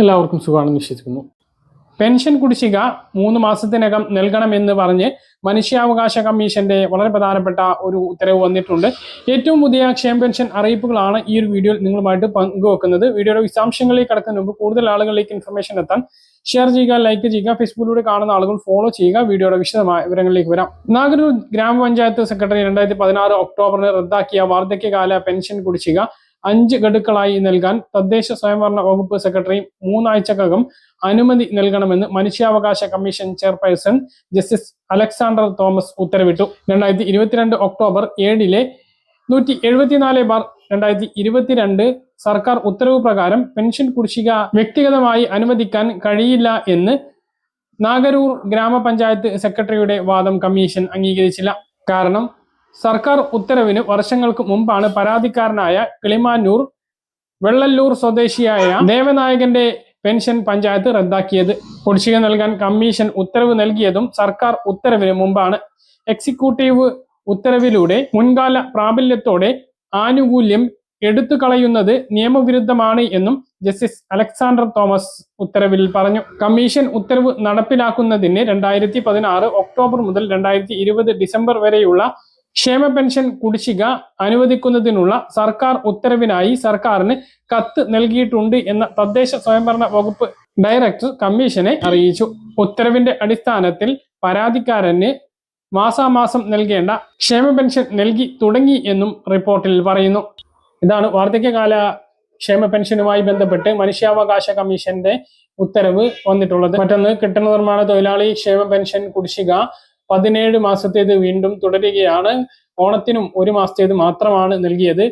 എല്ലാവർക്കും സുഖമാണെന്ന് വിശ്വസിക്കുന്നു. പെൻഷൻ കുടിശ്ശിക മൂന്ന് മാസത്തിനകം നൽകണമെന്ന് പറഞ്ഞ് മനുഷ്യാവകാശ കമ്മീഷന്റെ വളരെ പ്രധാനപ്പെട്ട ഒരു ഉത്തരവ് വന്നിട്ടുണ്ട്. ഏറ്റവും പുതിയ ക്ഷേമ പെൻഷൻ അറിയിപ്പുകളാണ് ഈ ഒരു വീഡിയോയിൽ നിങ്ങളുമായിട്ട് പങ്കുവെക്കുന്നത്. വീഡിയോയുടെ വിശദാംശങ്ങളിലേക്ക് കടക്കുന്ന മുമ്പ് കൂടുതൽ ആളുകളിലേക്ക് ഇൻഫർമേഷൻ എത്താൻ ഷെയർ ചെയ്യുക ലൈക്ക് ചെയ്യുക ഫേസ്ബുക്കിലൂടെ കാണുന്ന ആളുകൾ ഫോളോ ചെയ്യുക. വീഡിയോയുടെ വിശദമായ വിവരങ്ങളിലേക്ക് വരാം. നാഗരൂർ ഗ്രാമപഞ്ചായത്ത് സെക്രട്ടറി രണ്ടായിരത്തി പതിനാറ് ഒക്ടോബറിന് റദ്ദാക്കിയ വാർദ്ധക്യകാല പെൻഷൻ കുടിശ്ശിക അഞ്ച് ഗഡുക്കളായി നൽകാൻ തദ്ദേശ സ്വയംഭരണ വകുപ്പ് സെക്രട്ടറി മൂന്നാഴ്ചക്കകം അനുമതി നൽകണമെന്ന് മനുഷ്യാവകാശ commission chairperson justice Alexander Thomas ഉത്തരവിട്ടു. രണ്ടായിരത്തി ഇരുപത്തിരണ്ട് ഒക്ടോബർ ഏഴിലെ നൂറ്റി എഴുപത്തിനാല് ബാർ രണ്ടായിരത്തി ഇരുപത്തിരണ്ട് സർക്കാർ ഉത്തരവ് പ്രകാരം പെൻഷൻ കുടിശ്ശിക വ്യക്തിഗതമായി അനുവദിക്കാൻ കഴിയില്ല എന്ന് നാഗരൂർ ഗ്രാമപഞ്ചായത്ത് സെക്രട്ടറിയുടെ വാദം കമ്മീഷൻ അംഗീകരിച്ചില്ല. കാരണം സർക്കാർ ഉത്തരവിന് വർഷങ്ങൾക്ക് മുമ്പാണ് പരാതിക്കാരനായ കിളിമാനൂർ വെള്ളല്ലൂർ സ്വദേശിയായ ദേവനായകന്റെ പെൻഷൻ പഞ്ചായത്ത് റദ്ദാക്കിയത്. കുടിശ്ശിക നൽകാൻ കമ്മീഷൻ ഉത്തരവ് നൽകിയതും സർക്കാർ ഉത്തരവിന് മുമ്പാണ്. എക്സിക്യൂട്ടീവ് ഉത്തരവിലൂടെ മുൻകാല പ്രാബല്യത്തോടെ ആനുകൂല്യം എടുത്തു കളയുന്നത് നിയമവിരുദ്ധമാണ് എന്നും ജസ്റ്റിസ് അലക്സാണ്ടർ തോമസ് ഉത്തരവിൽ പറഞ്ഞു. കമ്മീഷൻ ഉത്തരവ് നടപ്പിലാക്കുന്നതിന് രണ്ടായിരത്തി പതിനാറ് ഒക്ടോബർ മുതൽ രണ്ടായിരത്തി ഡിസംബർ വരെയുള്ള ക്ഷേമ പെൻഷൻ കുടിശ്ശിക അനുവദിക്കുന്നതിനുള്ള സർക്കാർ ഉത്തരവിനായി സർക്കാരിന് കത്ത് നൽകിയിട്ടുണ്ട് എന്ന തദ്ദേശ സ്വയംഭരണ വകുപ്പ് ഡയറക്ടർ കമ്മീഷനെ അറിയിച്ചു. ഉത്തരവിന്റെ അടിസ്ഥാനത്തിൽ പരാതിക്കാരന് മാസാമാസം നൽകേണ്ട ക്ഷേമ പെൻഷൻ നൽകി തുടങ്ങി എന്നും റിപ്പോർട്ടിൽ പറയുന്നു. ഇതാണ് വാർദ്ധക്യകാല ക്ഷേമ പെൻഷനുമായി ബന്ധപ്പെട്ട് മനുഷ്യാവകാശ കമ്മീഷന്റെ ഉത്തരവ് വന്നിട്ടുള്ളത്. മറ്റൊന്ന് കെട്ടിട നിർമ്മാണ തൊഴിലാളി ക്ഷേമ പെൻഷൻ കുടിശ്ശിക പതിനേഴ് മാസത്തേത് വീണ്ടും തുടരുകയാണ്. ഓണത്തിനും ഒരു മാസത്തേത് മാത്രമാണ് നൽകിയത്.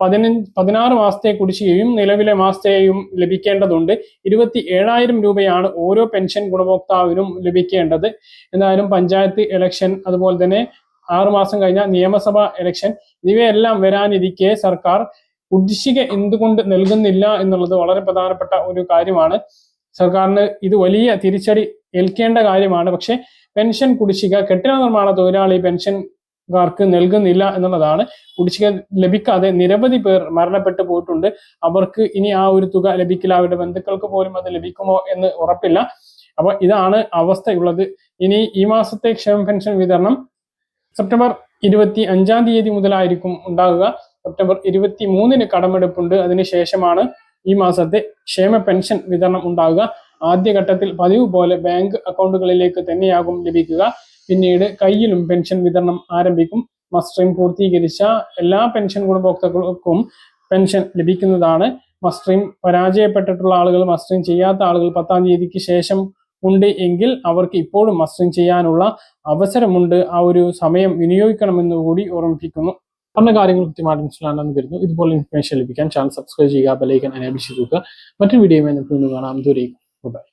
പതിനഞ്ച് പതിനാറ് മാസത്തെ കുടിശ്ശികയും നിലവിലെ മാസത്തെയും ലഭിക്കേണ്ടതുണ്ട്. ഇരുപത്തി ഏഴായിരം രൂപയാണ് ഓരോ പെൻഷൻ ഗുണഭോക്താവിനും ലഭിക്കേണ്ടത്. എന്തായാലും പഞ്ചായത്ത് ഇലക്ഷൻ അതുപോലെ തന്നെ ആറു മാസം കഴിഞ്ഞ നിയമസഭാ ഇലക്ഷൻ ഇവയെല്ലാം വരാനിരിക്കെ സർക്കാർ കുടിശ്ശിക എന്തുകൊണ്ട് നൽകുന്നില്ല എന്നുള്ളത് വളരെ പ്രധാനപ്പെട്ട ഒരു കാര്യമാണ്. സർക്കാരിന് ഇത് വലിയ തിരിച്ചടി ഏൽക്കേണ്ട കാര്യമാണ്. പക്ഷെ പെൻഷൻ കുടിശ്ശിക കെട്ടിട നിർമ്മാണ തൊഴിലാളി പെൻഷൻകാർക്ക് നൽകുന്നില്ല എന്നുള്ളതാണ്. കുടിശ്ശിക ലഭിക്കാതെ നിരവധി പേർ മരണപ്പെട്ടു പോയിട്ടുണ്ട്. അവർക്ക് ഇനി ആ ഒരു തുക ലഭിക്കില്ല. അവരുടെ ബന്ധുക്കൾക്ക് പോലും അത് ലഭിക്കുമോ എന്ന് ഉറപ്പില്ല. അപ്പൊ ഇതാണ് അവസ്ഥയുള്ളത്. ഇനി ഈ മാസത്തെ ക്ഷേമ പെൻഷൻ വിതരണം സെപ്റ്റംബർ ഇരുപത്തി അഞ്ചാം തീയതി മുതലായിരിക്കും ഉണ്ടാകുക സെപ്റ്റംബർ ഇരുപത്തി മൂന്നിന് കടമെടുപ്പുണ്ട് അതിനുശേഷമാണ് ഈ മാസത്തെ ക്ഷേമ പെൻഷൻ വിതരണം ഉണ്ടാകുക ആദ്യഘട്ടത്തിൽ പതിവ് പോലെ ബാങ്ക് അക്കൗണ്ടുകളിലേക്ക് തന്നെയാകും ലഭിക്കുക. പിന്നീട് കയ്യിലും പെൻഷൻ വിതരണം ആരംഭിക്കും. മസ്റ്ററിംഗ് പൂർത്തീകരിച്ച എല്ലാ പെൻഷൻ ഗുണഭോക്താക്കൾക്കും പെൻഷൻ ലഭിക്കുന്നതാണ്. മസ്റ്ററിംഗ് പരാജയപ്പെട്ടിട്ടുള്ള ആളുകൾ മസ്റ്ററിംഗ് ചെയ്യാത്ത ആളുകൾ പത്താം തീയതിക്ക് ശേഷം ഉണ്ട് എങ്കിൽ അവർക്ക് ഇപ്പോഴും മസ്റ്ററിംഗ് ചെയ്യാനുള്ള അവസരമുണ്ട്. ആ ഒരു സമയം വിനിയോഗിക്കണമെന്ന് കൂടി ഓർമ്മിപ്പിക്കുന്നു. പറഞ്ഞ കാര്യങ്ങൾ കൃത്യമായിട്ട് മനസ്സിലാണെന്ന് കരുതുന്നു. ഇതുപോലെ ഇൻഫർമേഷൻ ലഭിക്കാൻ ചാനൽ സബ്സ്ക്രൈബ് ചെയ്യുക ബെലൈക്കൻ എനേബിൾ ചെയ്ത് മറ്റൊരു വീഡിയോയുമായി നമുക്ക് വീണ്ടും കാണാം. ദൂരേക്കും ബൈ